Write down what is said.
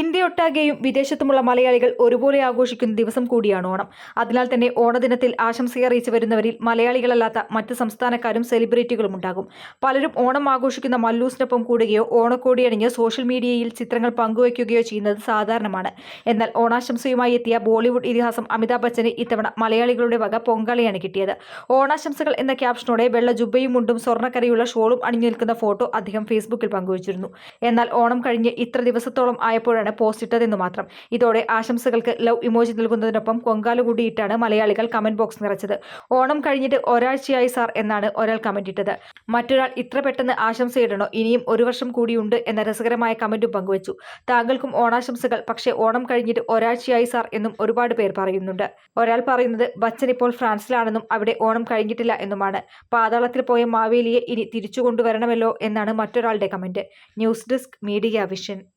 ഇന്ത്യയൊട്ടാകെയും വിദേശത്തുമുള്ള മലയാളികൾ ഒരുപോലെ ആഘോഷിക്കുന്ന ദിവസം കൂടിയാണ് ഓണം. അതിനാൽ തന്നെ ഓണദിനത്തിൽ ആശംസയറിയിച്ച് വരുന്നവരിൽ മലയാളികളല്ലാത്ത മറ്റ് സംസ്ഥാനക്കാരും സെലിബ്രിറ്റികളും ഉണ്ടാകും. പലരും ഓണം ആഘോഷിക്കുന്ന മല്ലൂസിനൊപ്പം കൂടുകയോ ഓണക്കോടിയണിഞ്ഞ് സോഷ്യൽ മീഡിയയിൽ ചിത്രങ്ങൾ പങ്കുവയ്ക്കുകയോ ചെയ്യുന്നത് സാധാരണമാണ്. എന്നാൽ ഓണാശംസയുമായി എത്തിയ ബോളിവുഡ് ഇതിഹാസം അമിതാഭ് ബച്ചന് ഇത്തവണ മലയാളികളുടെ വക പൊങ്കാളിയാണ് കിട്ടിയത്. ഓണാശംസകൾ എന്ന ക്യാപ്ഷനോടെ വെള്ള ജുബയും മുണ്ടും സ്വർണക്കരയുള്ള ഷോളും അണിഞ്ഞു നിൽക്കുന്ന ഫോട്ടോ അദ്ദേഹം ഫേസ്ബുക്കിൽ പങ്കുവച്ചിരുന്നു. എന്നാൽ ഓണം കഴിഞ്ഞ് ഇത്ര ദിവസത്തോളം ആയപ്പോഴാണ് പോസ്റ്റ് ഇട്ടതെന്ന് മാത്രം. ഇതോടെ ആശംസകൾക്ക് ലവ് ഇമോജി നൽകുന്നതിനൊപ്പം കൊങ്കാല കൂടിയിട്ടാണ് മലയാളികൾ കമന്റ് ബോക്സ് നിറച്ചത്. ഓണം കഴിഞ്ഞിട്ട് ഒരാഴ്ചയായി സാർ എന്നാണ് ഒരാൾ കമന്റ് ഇട്ടത്. മറ്റൊരാൾ ഇത്ര പെട്ടെന്ന് ആശംസയിടണോ? ഇനിയും ഒരു വർഷം കൂടിയുണ്ട് എന്ന രസകരമായ കമന്റും പങ്കുവച്ചു. താങ്കൾക്കും ഓണാശംസകൾ. പക്ഷേ ഓണം കഴിഞ്ഞിട്ട് ഒരാഴ്ചയായി സാർ എന്നും ഒരുപാട് പേർ പറയുന്നുണ്ട്. ഒരാൾ പറയുന്നത് ബച്ചൻ ഇപ്പോൾ ഫ്രാൻസിലാണെന്നും അവിടെ ഓണം കഴിഞ്ഞിട്ടില്ല എന്നുമാണ്. പാതാളത്തിൽ പോയ മാവേലിയെ ഇനി തിരിച്ചു കൊണ്ടുവരണമല്ലോ എന്നാണ് മറ്റൊരാളുടെ comment. News desk media vision.